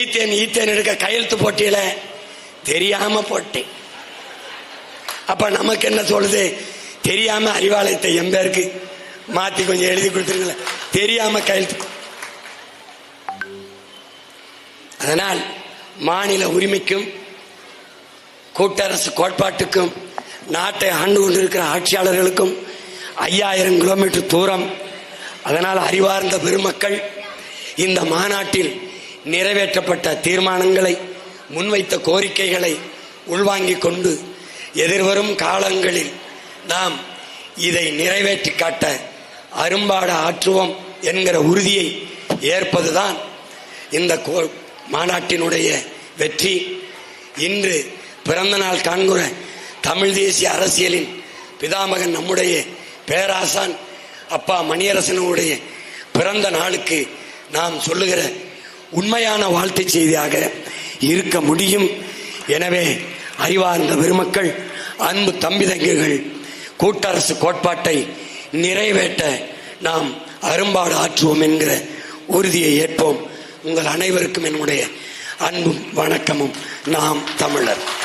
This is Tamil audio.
ஈத்தேன் ஈத்தேன் எடுக்க கையெழுத்து போட்டியில. தெரியாம போட்டேன். அப்ப நமக்கு என்ன சொல்லுது தெரியாம அறிவாலயத்தை என் பேருக்கு மாத்தி கொஞ்சம் எழுதி கொடுத்துருங்களேன். தெரியாம கையெழுத்து அதனால் மாநில உரிமைக்கும் கூட்டரசு கோட்பாட்டுக்கும் நாட்டை ஆண்டு கொண்டிருக்கிற ஆட்சியாளர்களுக்கும் ஐயாயிரம் கிலோமீட்டர் தூரம். அதனால் அறிவார்ந்த பெருமக்கள் இந்த மாநாட்டில் நிறைவேற்றப்பட்ட தீர்மானங்களை முன்வைத்த கோரிக்கைகளை உள்வாங்கிக் கொண்டு எதிர்வரும் காலங்களில் நாம் இதை நிறைவேற்றி காட்ட அரும்பாட ஆற்றுவோம் என்கிற உறுதியை ஏற்பதுதான் இந்த கோ- மாநாட்டினுடைய வெற்றி. இன்று பிறந்த நாள் காண்கிற தமிழ் தேசிய அரசியலின் பிதாமகன் நம்முடைய பேராசான் அப்பா மணியரசனுடைய பிறந்த நாளுக்கு நாம் சொல்லுகிற உண்மையான வாழ்த்து செய்தியாக இருக்க முடியும். எனவே அறிவார்ந்த பெருமக்கள் அன்பு தம்பிதங்கிகள் கூட்டரசு கோட்பாட்டை நிறைவேற்ற நாம் அரும்பாடு ஆற்றுவோம் என்கிற உறுதியை ஏற்போம். உங்கள் அனைவருக்கும் என்னுடைய அன்பும் வணக்கமும். நாம் தமிழர்.